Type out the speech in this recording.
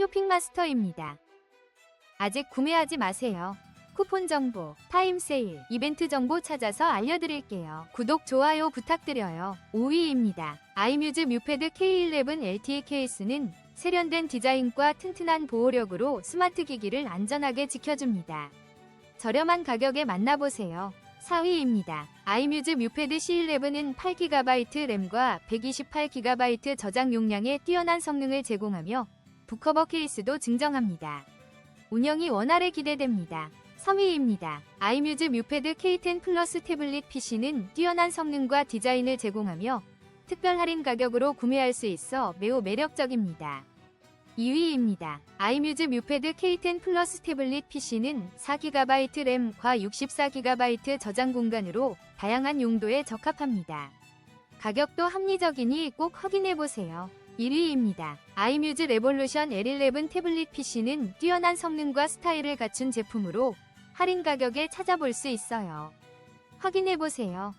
쇼핑마스터입니다. 아직 구매하지 마세요. 쿠폰 정보, 타임 세일, 이벤트 정보 찾아서 알려드릴게요. 구독, 좋아요 부탁드려요. 5위입니다. 아이뮤즈 뮤패드 K11 LTE 케이스는 세련된 디자인과 튼튼한 보호력으로 스마트 기기를 안전하게 지켜줍니다. 저렴한 가격에 만나보세요. 4위입니다. 아이뮤즈 뮤패드 C11은 8GB 램과 128GB 저장 용량의 뛰어난 성능을 제공하며 북커버 케이스도 증정합니다. 운영이 원활해 기대됩니다. 3위입니다. 아이뮤즈 뮤패드 K10 플러스 태블릿 PC는 뛰어난 성능과 디자인을 제공하며 특별 할인 가격으로 구매할 수 있어 매우 매력적입니다. 2위입니다. 아이뮤즈 뮤패드 K10 플러스 태블릿 PC는 4GB 램과 64GB 저장 공간으로 다양한 용도에 적합합니다. 가격도 합리적이니 꼭 확인해보세요. 1위입니다. 아이뮤즈 레볼루션 L11 태블릿 PC는 뛰어난 성능과 스타일을 갖춘 제품으로 할인 가격에 찾아볼 수 있어요. 확인해보세요.